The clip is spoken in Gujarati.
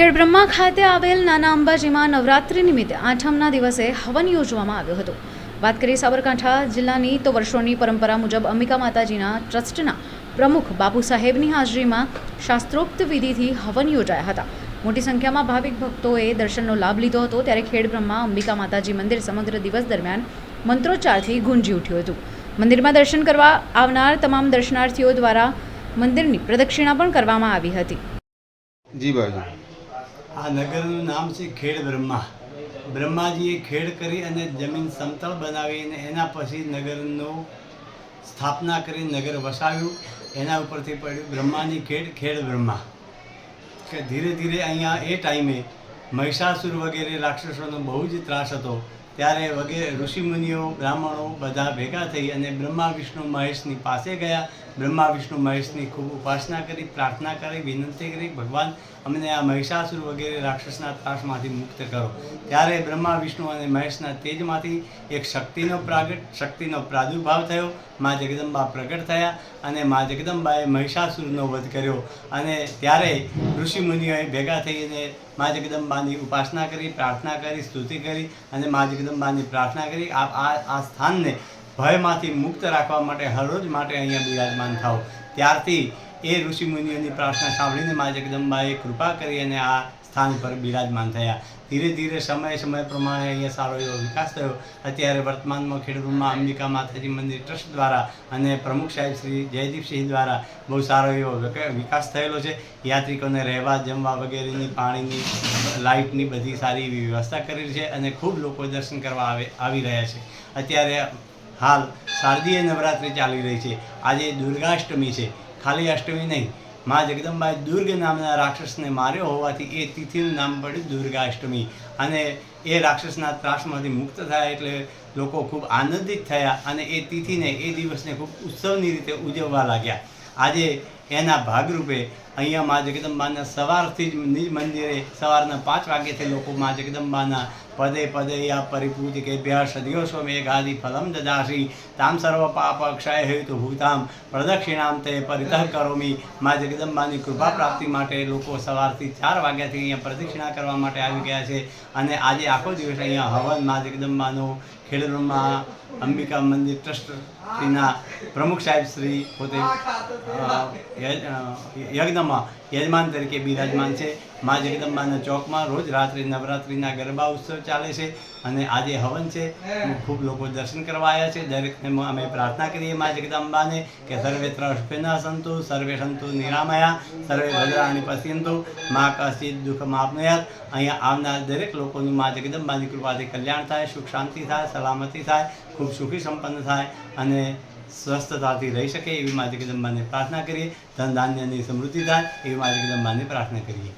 ખેડબ્રહ્મા ખાતે આવેલ નાના અંબાજીમાં નવરાત્રિ નિમિત્તે આઠમના દિવસે હવન યોજવામાં આવ્યો હતો. વાત કરીએ સાબરકાંઠા જિલ્લાની તો વર્ષોની પરંપરા મુજબ અંબિકા માતાજીના ટ્રસ્ટના પ્રમુખ બાપુ સાહેબની હાજરીમાં શાસ્ત્રોક્ત વિધિથી હવન યોજાયા હતા. મોટી સંખ્યામાં ભાવિક ભક્તોએ દર્શનનો લાભ લીધો હતો ત્યારે ખેડબ્રહ્મા અંબિકા માતાજી મંદિર સમગ્ર દિવસ દરમિયાન મંત્રોચ્ચારથી ગુંજી ઉઠ્યું હતું. મંદિરમાં દર્શન કરવા આવનાર તમામ દર્શનાર્થીઓ દ્વારા મંદિરની પ્રદક્ષિણા પણ કરવામાં આવી હતી. જી બાજુ. આ નગરનું નામ છે ખેડ બ્રહ્મા. બ્રહ્માજીએ ખેડ કરી અને જમીન સમતળ બનાવીને એના પછી નગરનું સ્થાપના કરી નગર વસાવ્યું. એના ઉપરથી પડ્યું બ્રહ્માની ખેડ ખેડ બ્રહ્મા. કે ધીરે ધીરે અહીંયા એ ટાઈમે મહિષાસુર વગેરે રાક્ષસોનો બહુ જ ત્રાસ હતો. ત્યારે વગેરે ઋષિમુનિઓ, બ્રાહ્મણો બધા ભેગા થઈ અને બ્રહ્મા, વિષ્ણુ, મહેશની પાસે ગયા બ્રહ્મા, વિષ્ણુ, મહેશની ખૂબ ઉપાસના કરી, પ્રાર્થના કરી, વિનંતી કરી, ભગવાન અમને આ મહિષાસુર વગેરે રાક્ષસના ત્રાસમાંથી મુક્ત કરો. ત્યારે બ્રહ્મા, વિષ્ણુ અને મહેશના તેજમાંથી એક શક્તિનો પ્રાગટ, શક્તિનો પ્રાદુર્ભાવ થયો. મા જગદંબા પ્રગટ થયા અને મા જગદંબાએ મહિષાસુરનો વધ કર્યો અને ત્યારે ઋષિમુનિઓએ ભેગા થઈને મા જગદંબાની ઉપાસના કરી, પ્રાર્થના કરી, સ્તુતિ કરી અને મા જગદંબાની પ્રાર્થના કરી. આ આ સ્થાનને ભયમાંથી મુક્ત રાખવા માટે હરરોજ માટે અહીંયા બિરાજમાન થાવ ત્યારથી એ ઋષિમુનિઓની પ્રાર્થના સાંભળીને મા જગદંબાએ કૃપા કરી અને આ સ્થાન પર બિરાજમાન થયા. ધીરે ધીરે સમય સમય પ્રમાણે અહીંયા સારો એવો વિકાસ થયો. અત્યારે વર્તમાનમાં ખેડૂતમાં અંબિકા માતાજી મંદિર ટ્રસ્ટ દ્વારા અને પ્રમુખ સાહેબ શ્રી જયદીપસિંહ દ્વારા બહુ સારો એવો વિકાસ થયેલો છે. યાત્રિકોને રહેવા, જમવા વગેરેની, પાણીની, લાઇટની બધી સારી એવી વ્યવસ્થા કરેલી છે અને ખૂબ લોકો દર્શન કરવા આવે, આવી રહ્યા છે. અત્યારે હાલ શારદીય નવરાત્રિ ચાલી રહી છે. આજે દુર્ગાષ્ટમી છે. ખાલી અષ્ટમી નહીં, મા જગદંબાએ દુર્ગ નામના રાક્ષસને માર્યો હોવાથી એ તિથિનું નામ પડ્યું દુર્ગાષ્ટમી. અને એ રાક્ષસના ત્રાસમાંથી મુક્ત થયા એટલે લોકો ખૂબ આનંદિત થયા અને એ તિથિને, એ દિવસને ખૂબ ઉત્સવની રીતે ઉજવવા લાગ્યા. આજે એના ભાગરૂપે અહીંયા મા જગદંબાના સવારથી જ નિજ મંદિરે સવારના પાંચ વાગ્યાથી લોકો મા જગદંબાના પદે પદે આ પરિપૂજ કે ભ્ય સદિયો સ્વ ગાદી ફલમ દદાસી. તામ સર્વ પાપ ક્ષય હેતુ ભૂતામ. પ્રદક્ષિણામ તે પરિતઃ કરોમી. મા જગદંબાની કૃપા પ્રાપ્તિ માટે લોકો સવારથી ચાર વાગ્યાથી અહીંયા પ્રદક્ષિણા કરવા માટે આવી ગયા છે. અને આજે આખો દિવસ અહીંયા હવન મા જગદંબાનો ખેડૂતમાં અંબિકા મંદિર ટ્રસ્ટના પ્રમુખ સાહેબ શ્રી પોતે યજ્ઞમાં યજમાન તરીકે બિરાજમાન છે. મા જગદંબાના ચોકમાં રોજ રાત્રે નવરાત્રિના ગરબા ઉત્સવ ચાલે છે અને આજે હવન છે. ખૂબ લોકો દર્શન કરવા આવ્યા છે. દરેકને અમે પ્રાર્થના કરીએ મા જગદંબાને કે સર્વે ત્રસ્પેના સંતુ સર્વે સંતુ નિરામયા સર્વે ભદ્રાણી પશ્યંતુ મા કશિત દુઃખ માપનયાત અહીંયા આવનાર દરેક લોકોનું મા જગદંબાની કૃપાથી કલ્યાણ થાય સુખ શાંતિ થાય સલામતી થાય ખૂબ સુખી સંપન્ન થાય અને સ્વસ્થતાથી રહી શકે એવી મા જગદંબાને પ્રાર્થના કરીએ. ધન ધાન્યની સમૃદ્ધિ થાય એવી મા જગદંબાને પ્રાર્થના કરીએ.